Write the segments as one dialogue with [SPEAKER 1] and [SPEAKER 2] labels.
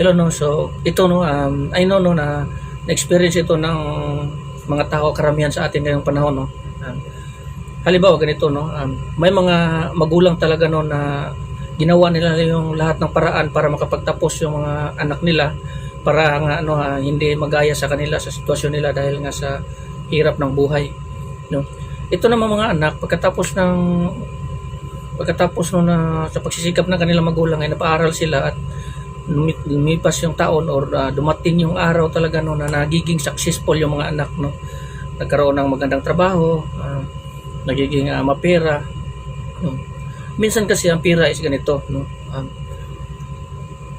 [SPEAKER 1] Hello no, so ito no, um, I know no na na-experience ito ng mga tao karamihan sa atin ngayong panahon no. Um, halimbawa ganito no, um, may mga magulang talaga no na ginawa nila yung lahat ng paraan para makapagtapos yung mga anak nila para nga ano ha, hindi magaya sa kanila sa sitwasyon nila dahil nga sa hirap ng buhay no. Ito naman mga anak pagkatapos ng pagkatapos no na sa pagsisikap ng kanilang magulang ay napaaral sila at lumipas yung taon or ah, dumating yung araw talaga no na nagiging successful yung mga anak no nagkaroon ng magandang trabaho ah, nagiging ah, mapera no. minsan kasi ang pera is ganito no Um,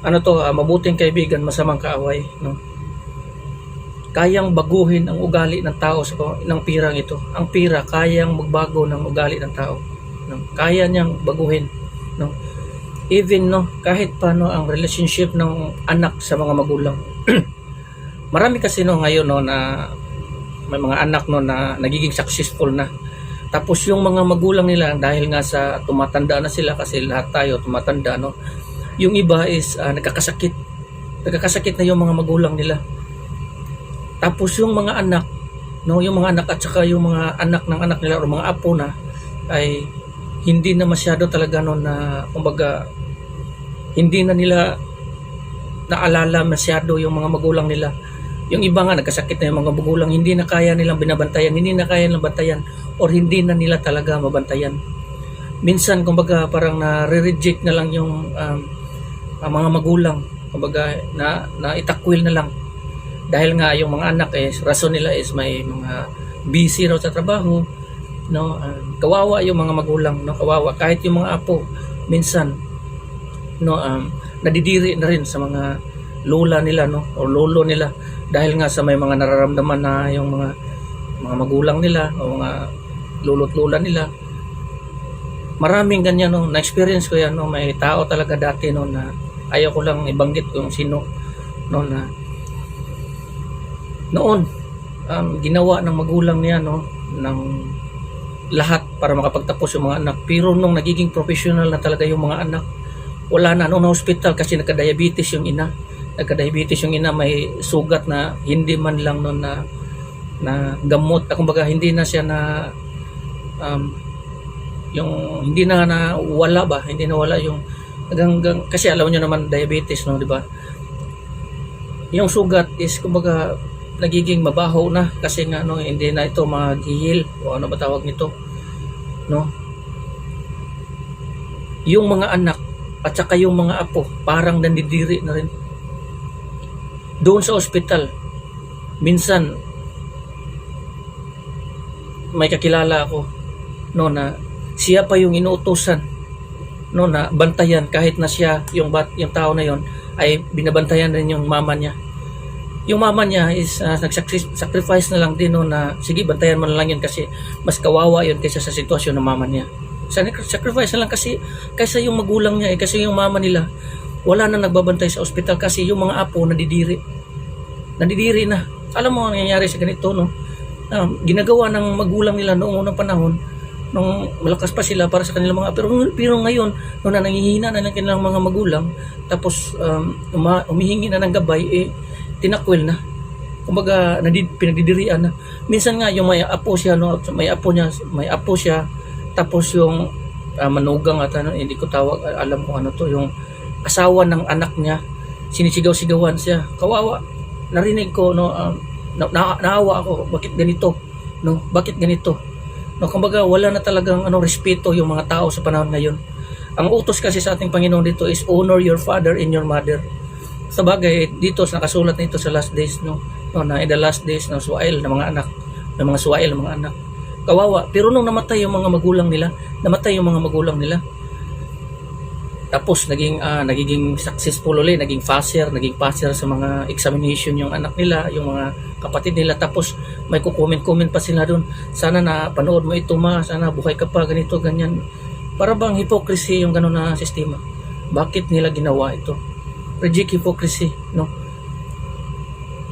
[SPEAKER 1] ano to ah, mabuting kaibigan masamang kaaway no kayang baguhin ang ugali ng tao sa ng pirang ito ang pira kayang magbago ng ugali ng tao no? kaya niyang baguhin no even no kahit paano ang relationship ng anak sa mga magulang. Marami kasi no ngayon no na may mga anak no na nagiging successful na. Tapos yung mga magulang nila dahil nga sa tumatanda na sila kasi lahat tayo tumatanda no yung iba is ah, nagkakasakit. Nagkakasakit na yung mga magulang nila. Tapos yung mga anak no yung mga anak at saka yung mga anak ng anak nila o mga apo na ay hindi na masyado talaga no na kumbaga hindi na nila naalala masyado yung mga magulang nila. Yung iba nga nagkasakit na yung mga magulang hindi na kaya nilang binabantayan hindi na kaya nilang bantayan or hindi na nila talaga mabantayan. Minsan kumbaga parang na-reject na lang yung um, mga magulang. Kumbaga na, na itakwil na lang. Dahil nga yung mga anak is rason nila is may mga busy raw sa trabaho no? Um, kawawa yung mga magulang no? Kawawa. Kahit yung mga apo minsan no um, nadidiri na rin sa mga lola nila no? O lolo nila. Dahil nga sa may mga nararamdaman na yung mga mga magulang nila o mga lolo't lola nila. Maraming ganyan no? Na experience ko yan no? May tao talaga dati no? Na ayaw ko lang ibanggit kung sino no? Na noon um, ginawa ng magulang niya no? Ng lahat para makapagtapos yung mga anak. Pero nung nagiging professional na talaga yung mga anak wala na. Noong hospital kasi nagka-diabetes yung ina. Nagka-diabetes yung ina may sugat na hindi man lang noon na na gamot. Ah, kumbaga hindi na siya na um, yung hindi na na wala ba? Hindi na wala yung hanggang, kasi alam niyo naman diabetes no di ba? Yung sugat is kumbaga nagiging mabaho na kasi nga no hindi na ito maghihil o ano ba tawag nito no? Yung mga anak at saka yung mga apo parang nandidiri na rin. Doon sa ospital minsan may kakilala ako no na siya pa yung inuutosan no na bantayan kahit na siya yung bat yung tao na yon ay binabantayan rin yung mama niya yung mama niya is uh, nag-sacrifice na lang din no na sige bantayan mo na lang yun kasi mas kawawa yun kaysa sa sitwasyon ng mama niya. Sa sacrifice na lang kasi kaysa yung magulang niya eh kasi yung mama nila wala na nagbabantay sa ospital kasi yung mga apo nadidiri. Nadidiri na. Alam mo ang nangyayari sa ganito no? Um, ginagawa ng magulang nila noong unang panahon nung malakas pa sila para sa kanilang mga pero pero ngayon nung na nangihina na ng kanilang mga magulang tapos um, umihingi na ng gabay eh tinakwil na. Kumbaga nadid, pinagdidirian na. Minsan nga yung may apo siya no may apo niya may apo siya tapos yung ah, manugang at ano hindi ko tawag alam ko ano to yung asawa ng anak niya sinisigaw-sigawan siya. Kawawa. Narinig ko no um, na, na, naawa ako bakit ganito no bakit ganito? No kumbaga wala na talagang ano respeto yung mga tao sa panahon ngayon. Ang utos kasi sa ating Panginoon dito is honor your father and your mother sa bagay dito nakasulat nito sa last days no, no na in the last days ng suwail ng mga anak ng mga suwail ng mga anak kawawa pero nung namatay yung mga magulang nila namatay yung mga magulang nila tapos naging ah, nagiging successful ulit, naging passer, naging passer sa mga examination yung anak nila, yung mga kapatid nila. Tapos may kukomment-comment pa sila doon. Sana na panood mo ito ma, sana buhay ka pa, ganito, ganyan. Para bang hypocrisy yung gano'n na sistema. Bakit nila ginawa ito? Reject hypocrisy, no?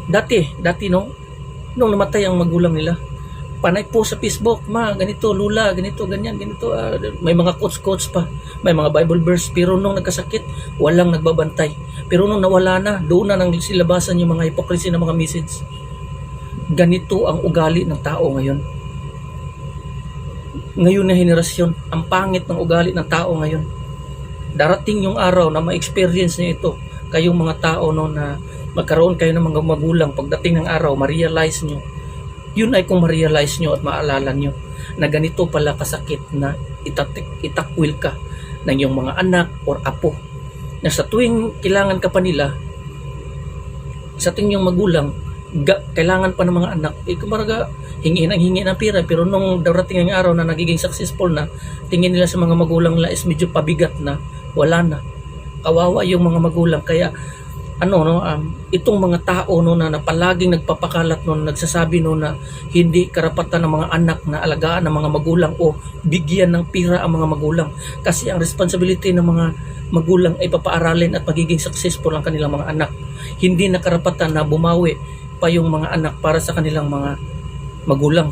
[SPEAKER 1] Dati, dati no, nung namatay ang magulang nila, panay po sa Facebook, ma, ganito, lula, ganito, ganyan, ganito. ah, may mga quotes-quotes pa, may mga Bible verse, pero nung nagkasakit, walang nagbabantay. Pero nung nawala na, doon na nang silabasan yung mga hypocrisy ng mga message. Ganito ang ugali ng tao ngayon. Ngayon na henerasyon, ang pangit ng ugali ng tao ngayon. Darating yung araw na ma-experience niyo ito, kayong mga tao no, na magkaroon kayo ng mga magulang pagdating ng araw, ma-realize nyo. Yun ay kung ma-realize nyo at maalala nyo na ganito pala kasakit na itatik, itakwil ka ng iyong mga anak or apo. Na sa tuwing kailangan ka pa nila sa tuwing yung magulang ga, kailangan pa ng mga anak eh kumbaga hingi ng hingi ng pera pero nung darating ang araw na nagiging successful na tingin nila sa mga magulang nila is medyo pabigat na wala na kawawa yung mga magulang. Kaya ano no um, itong mga tao no na, na palaging nagpapakalat no nagsasabi no na hindi karapatan ng mga anak na alagaan ng mga magulang o bigyan ng pira ang mga magulang. Kasi ang responsibility ng mga magulang ay papaaralin at magiging successful ang kanilang mga anak. Hindi na karapatan na bumawi pa yung mga anak para sa kanilang mga magulang.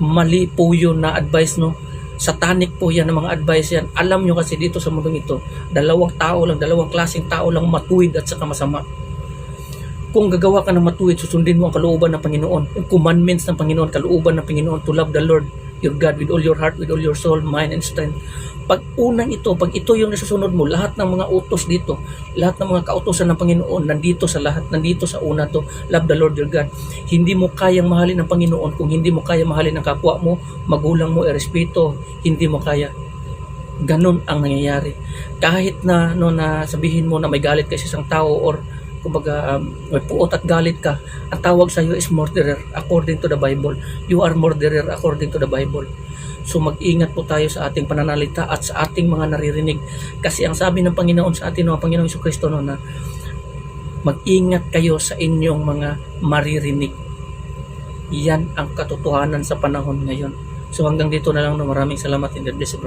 [SPEAKER 1] Mali po yun na advice no satanic po yan ng mga advice yan. Alam nyo kasi dito sa mundong ito dalawang tao lang dalawang klaseng tao lang matuwid at saka masama. Kung gagawa ka ng matuwid susundin mo ang kalooban ng Panginoon. Yung commandments ng Panginoon kalooban ng Panginoon to love the Lord your God with all your heart with all your soul mind and strength pag unang ito pag ito yung nasusunod mo lahat ng mga utos dito lahat ng mga kautosan ng Panginoon nandito sa lahat nandito sa una to. Love the Lord your God. Hindi mo kayang mahalin ng Panginoon. Kung hindi mo kaya mahalin ng kapwa mo magulang mo erespeto hindi mo kaya. Ganun ang nangyayari. Kahit na no na sabihin mo na may galit ka sa isang tao or kumbaga um, may puot at galit ka ang tawag sa iyo is murderer according to the Bible. You are murderer according to the Bible. So mag-ingat po tayo sa ating pananalita at sa ating mga naririnig. Kasi ang sabi ng Panginoon sa atin ng Panginoong Hesus Kristo no, na mag-ingat kayo sa inyong mga maririnig. Yan ang katotohanan sa panahon ngayon. So hanggang dito na lang no. Maraming salamat. In God bless